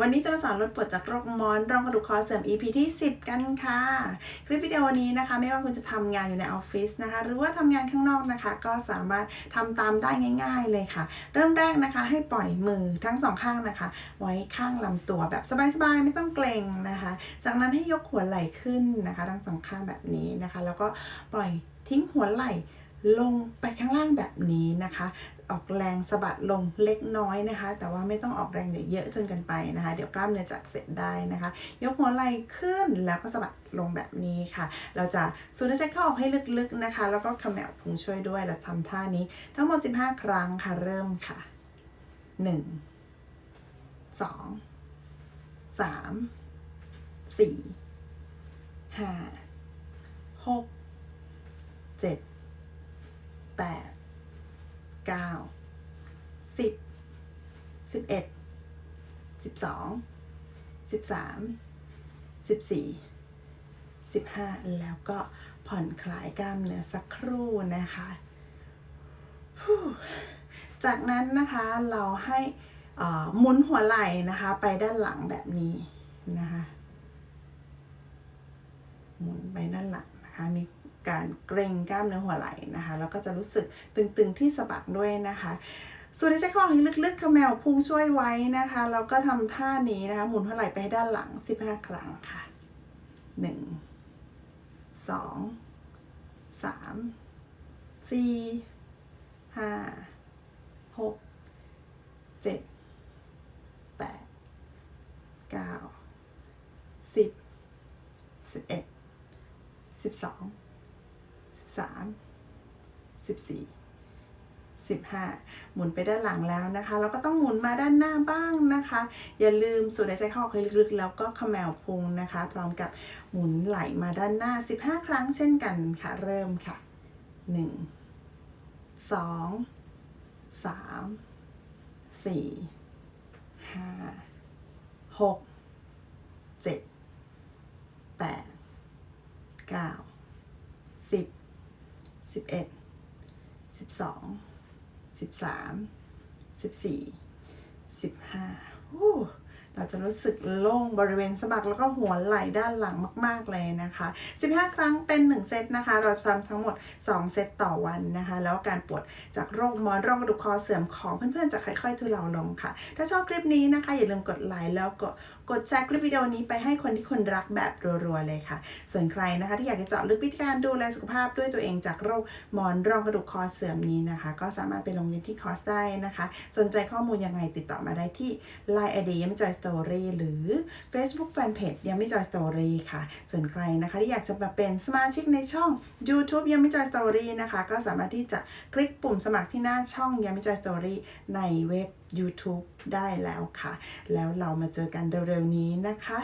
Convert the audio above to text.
วันนี้จะมาสอนลดปวดจากโรคมอนรองกระดูกคอเสื่อม EP ที่ 10 กันค่ะ คลิปวิดีโอนี้นะคะ ไม่ว่าคุณจะทำงานอยู่ในออฟฟิศนะคะ หรือว่าทำงานข้างนอกนะคะ ก็สามารถทำตามได้ง่าย ๆ เลยค่ะ เริ่มแรกนะคะ ให้ปล่อยมือทั้งสองข้างนะคะ ไว้ข้างลำตัวแบบสบายๆ ไม่ต้องเกรงนะคะ จากนั้นให้ยกหัวไหล่ขึ้นนะคะ ทั้งสองข้างแบบนี้นะคะ แล้วก็ปล่อยทิ้งหัวไหล่ ลงไปข้างล่างแบบนี้นะคะ ออกแรงสะบัดลงเล็กน้อยนะคะ แต่ว่าไม่ต้องออกแรงเยอะจนเกินไปนะคะ เดี๋ยวกล้ามเนื้อจะอักเสบได้นะคะ ยกหัวไหล่ขึ้นแล้วก็สะบัดลงแบบนี้ค่ะ เราจะสูดหายใจเข้าออกให้ลึกๆนะคะ แล้วก็ขมวพุงช่วยด้วยเราทำท่านี้ ทั้งหมด 15 ครั้งค่ะเริ่มค่ะ 1 2 3 4 5 6 7 แปดเก้า สิบสิบเอ็ดสิบสองสิบสามสิบสี่สิบห้าแล้วก็ผ่อนคลายกล้ามเนื้อสักครู่นะคะ จากนั้นนะคะเราให้หมุนหัวไหล่นะคะไปด้านหลังแบบนี้นะคะหมุนไปด้านหลังนะคะมีการเกรงกล้ามเนื้อหัวไหล่นะคะแล้วก็จะรู้สึกตึงๆที่สะบักด้วยนะคะ ส่วนที่ในใจคอให้ลึกๆขมแมวพุงช่วยไว้นะคะ แล้วก็ทำท่านี้นะคะ หมุนหัวไหล่ไปด้านหลัง 15 ครั้งค่ะ 1 2 3 4 5 6 7 8 9 10 11สิบส 15 หมุนไปด้านหลังแล้วนะคะ เราก็ต้องหมุนมาด้านหน้าบ้างนะคะ อย่าลืมสูดหายใจเข้าออกลึกๆ แล้วก็ขมวพุงนะคะ พร้อมกับหมุนไหลมาด้านหน้า 15 ครั้งเช่นกันค่ะ เริ่มค่ะ 1 2 3 4 5 6 7 8 9 10 11 12 สิบสิบเอ็ดสิบสองสิบสามสิบสี่สิบห้าเราจะรู้สึกโล่งบริเวณสะบักแล้วก็หัวไหล่ด้านหลังมาก ๆ เลยนะคะ 15 ครั้งเป็น 1 เซตนะคะ เราทำทั้งหมด 2 เซตต่อวันนะคะ แล้วการปวดจากโรคมอนโรคกระดูกคอเสื่อมของเพื่อน ๆ จะค่อย ๆ ทุเลาลงค่ะ ถ้าชอบคลิปนี้นะคะ อย่าลืมกดไลค์แล้วก็กดแชร์คลิปวิดีโอนี้ไปให้คนที่คุณรักแบบรัวๆเลยค่ะ ส่วนใครนะคะที่อยากจะเจาะลึกวิธีการดูแลสุขภาพด้วยตัวเองจากโรคหมอนรองกระดูกคอเสื่อมนี้นะคะ ก็สามารถไปลงเรียนที่คอร์สได้นะคะ สนใจข้อมูลยังไงติดต่อมาได้ที่ Line ID ยังไม่จอยสตอรี่หรือ Facebook Fanpage ยังไม่จอยสตอรี่ค่ะ ส่วนใครนะคะที่อยากจะมาเป็นสมาชิกในช่อง YouTube ยังไม่จอยสตอรี่นะคะ ก็สามารถที่จะคลิกปุ่มสมัครที่หน้าช่องยังไม่จอยสตอรี่ในเว็บ YouTube ได้แล้วค่ะ แล้วเรามาเจอกันเร็วๆนี้นะคะ